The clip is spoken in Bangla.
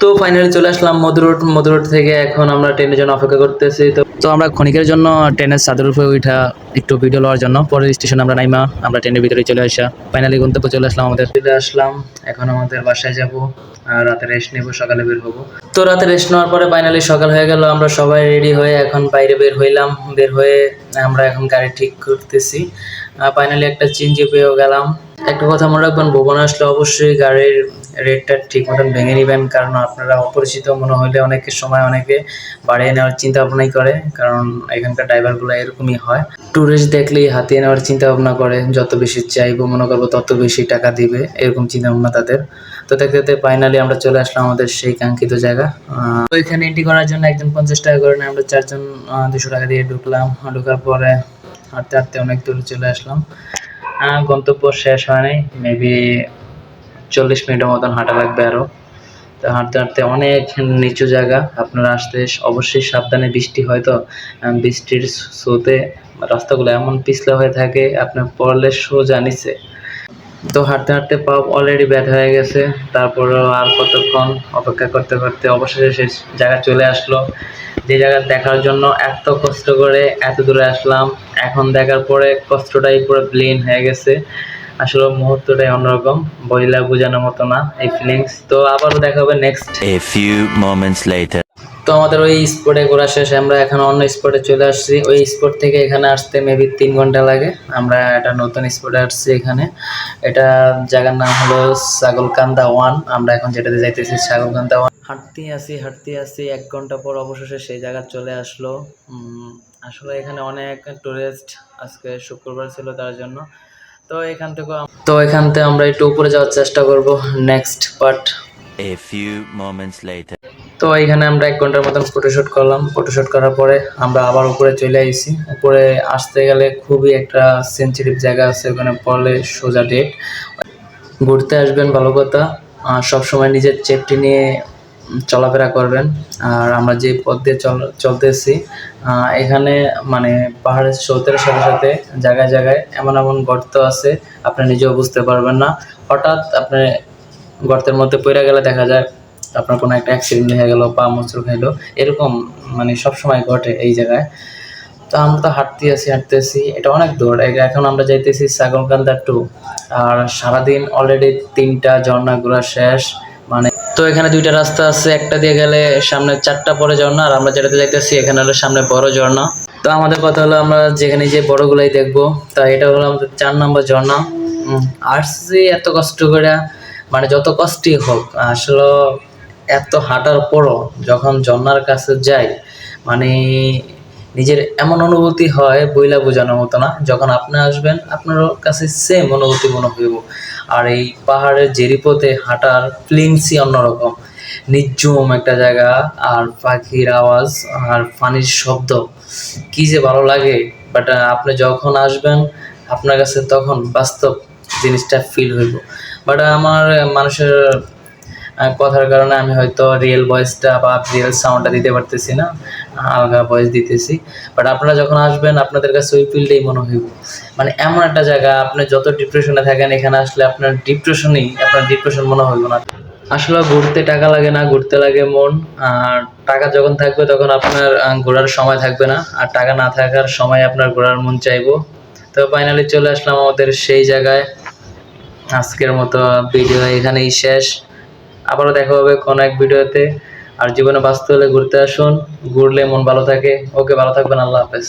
তো ফাইনালি চলে আসলাম মধুরোড মধুরোড থেকে। এখন আমরা ট্রেনের জন্য অপেক্ষা করতেছি। তো তো আমরা ক্ষণিকের জন্য ট্রেনের ছাদের উপরে উঠা একটু ভিডিও লওয়ার জন্য। পরের স্টেশন আমরা নাইমা আমরা ট্রেনের ভিতরে চলে আসা। ফাইনালি গন্তব্য চলে আসলাম আমাদের। চলে আসলাম। এখন আমাদের বাসায় যাব আর রাতে রেস্ট নেব সকালে বের হব। তো রাতে রেস্ট নেওয়ার পরে ফাইনালি সকাল হয়ে গেল আমরা সবাই রেডি হয়ে এখন বাইরে বের হইলাম। বের হয়ে আমরা এখন গাড়ি ঠিক করতেছি। ফাইনালি একটা চেঞ্জে পেয়েও গেলাম। একটা কথা মনে রাখবেন ভুবন আসলে অবশ্যই গাড়ির রেটটা ঠিক মতন ভেঙে নেবেন, কারণ আপনারা অপরিচিত মনে হলে অনেকের সময় অনেকে বাড়িয়ে নেওয়ার চিন্তা ভাবনাই করে, কারণ এখানকার ড্রাইভারগুলো এরকমই হয়। ট্যুরিস্ট দেখলেই হাতিয়ে নেওয়ার চিন্তা ভাবনা করে, যত বেশি চাইব মনে করব তত বেশি টাকা দিবে, এরকম চিন্তা ভাবনা তাদের। তো দেখতে দেখতে ফাইনালি আমরা চলে আসলাম আমাদের সেই কাঙ্ক্ষিত জায়গা। ওইখানে এন্ট্রি করার জন্য একজন পঞ্চাশ টাকা করে আমরা চারজন দুশো টাকা দিয়ে ঢুকলাম। ঢোকার পরে হাঁটতে হাঁটতে অনেক দূরে চলে আসলাম। গন্তব্য শেষ হয় নাই মেবি চল্লিশ মিনিটের মতন হাঁটা লাগবে আরও। তো হাঁটতে হাঁটতে অনেক নিচু জায়গা, আপনারা আসতে অবশ্যই সাবধানে বৃষ্টি হয় তো বৃষ্টির স্রোতে রাস্তাগুলো এমন পিছলা হয়ে থাকে, আপনার পড়লে সোজা নিচে। তো হাঁটতে হাঁটতে পা অলরেডি ব্যাট হয়ে গেছে, তারপরেও আর কতক্ষণ অপেক্ষা করতে করতে অবশেষে শেষ জায়গা চলে আসলো। যে জায়গা দেখার জন্য এত কষ্ট করে এত দূরে আসলাম, এখন দেখার পরে কষ্টটাই পুরো প্লেন হয়ে গেছে। আসলে মুহূর্তটাই অন্যরকম বইলা বোঝানোর মতো না এই ফিলিংস তো আবারও দেখা হবে next a few moments later. তো আমাদের ওই স্পটে ঘোরা শেষ আমরা এখন অন্য স্পটে চলে আসছি। ওই স্পট থেকে এখানে আসতে মেবি তিন ঘণ্টা লাগে। আমরা একটা নতুন স্পটে আসছি এখানে। এটা জায়গার নাম হলো ছাগলকান্দা ওয়ান। আমরা এখন যেটাতে যাইতেছি ছাগলকান্দা ওয়ান। হাঁটতে আসি হাঁটতে আসি এক ঘণ্টা পর অবশেষে সেই জায়গা চলে আসলো। আসলে এখানে অনেক টুরিস্ট আজকে শুক্রবার ছিল তার জন্য। তো এখান থেকে তো এখান থেকে আমরা একটু উপরে যাওয়ার চেষ্টা করব next part a few moments later. তো এখানে আমরা এক ঘণ্টার মতন ফটোশুট করলাম। ফটোশুট করার পরে আমরা আবার উপরে চলে আইছি। উপরে আসতে গেলে খুবই একটা সেন্সিটিভ জায়গা আছে ওখানে পড়লে সোজা ডেট ঘুরতে আসবেন ভালো কথা। আর সবসময় নিজের সেফটি নিয়ে চলাফেরা করবেন। আর আমরা যে পথ দিয়ে চল, চলতেছি এখানে মানে পাহাড়ের স্রোতের সাথে সাথে জায়গায় জায়গায় এমন এমন গর্ত আছে, আপনি নিজেও বুঝতে পারবেন না। হঠাৎ আপনি গর্তের মধ্যে পড়ে গেলে দেখা যায় আপনার কোনো একটা অ্যাক্সিডেন্ট হয়ে গেলো পা মোচড় খাইলো এরকম মানে সবসময় ঘটে এই জায়গায়। তো আমরা তো হাঁটতে আছি হাঁটতে আছি। এটা অনেক দূর। এখন আমরা যাইতেছি ছাগলকান্দা টু আর সারাদিন অলরেডি তিনটা ঝর্ণা ঘোরা শেষ। তো এখানে দুইটা রাস্তা আছে, একটা দিয়ে গেলে সামনে চারটা পরে ঝর্ণা, আর আমরা যেটাতে যাইতেছি এখানে হলো সামনে বড় ঝর্ণা। তো আমাদের কথা হলো আমরা যেখানে যে বড়গুলাই দেখব, তা এটা হলো আমাদের চার নম্বর ঝর্ণা। আসছি এত কষ্ট করে মানে যত কষ্টই হোক, আসলে এত হাঁটার পরও যখন ঝর্ণার কাছে যাই মানে নিজের এমন অনুভূতি হয় বইলা বোঝানোর মতো না। যখন আপনি আসবেন আপনার কাছে সেম অনুভূতি মনে হইব। আর এই পাহাড়ের জেরিপথে হাঁটার ফিলিংসই অন্যরকম। নির্জুম একটা জায়গা আর পাখির আওয়াজ আর পানির শব্দ। কি যে ভালো লাগে বাট আপনি যখন আসবেন, আপনার কাছে তখন বাস্তব জিনিসটা ফিল হইব। বাট আমার মানুষের কথার কারণে আমি হয়তো রিয়েল ভয়েসটা বা রিয়েল সাউন্ডটা দিতে পারতেছি না, আলগা ভয়েস দিতেছি। বাট আপনারা যখন আসবেন, আপনাদের কাছে ওই ফিলটাই মনে হইব। মানে এমন একটা জায়গা, আপনি যত ডিপ্রেশনে থাকেন, এখানে আসলে আপনার ডিপ্রেশনই আপনার ডিপ্রেশন মনে হইব না। আসলে ঘুরতে টাকা লাগে না, ঘুরতে লাগে মন। আর টাকা যখন থাকবে, তখন আপনার ঘোরার সময় থাকবে না। আর টাকা না থাকার সময় আপনার ঘোরার মন চাইব। তো ফাইনালি চলে আসলাম আমাদের সেই জায়গায়। আজকের মতো ভিডিও এখানেই শেষ। আবারও দেখা হবে কোনো এক ভিডিওতে। আর জীবনে বাঁচতে হলে ঘুরতে আসুন। ঘুরলে মন ভালো থাকে। ওকে, ভালো থাকবেন। আল্লাহ হাফেজ।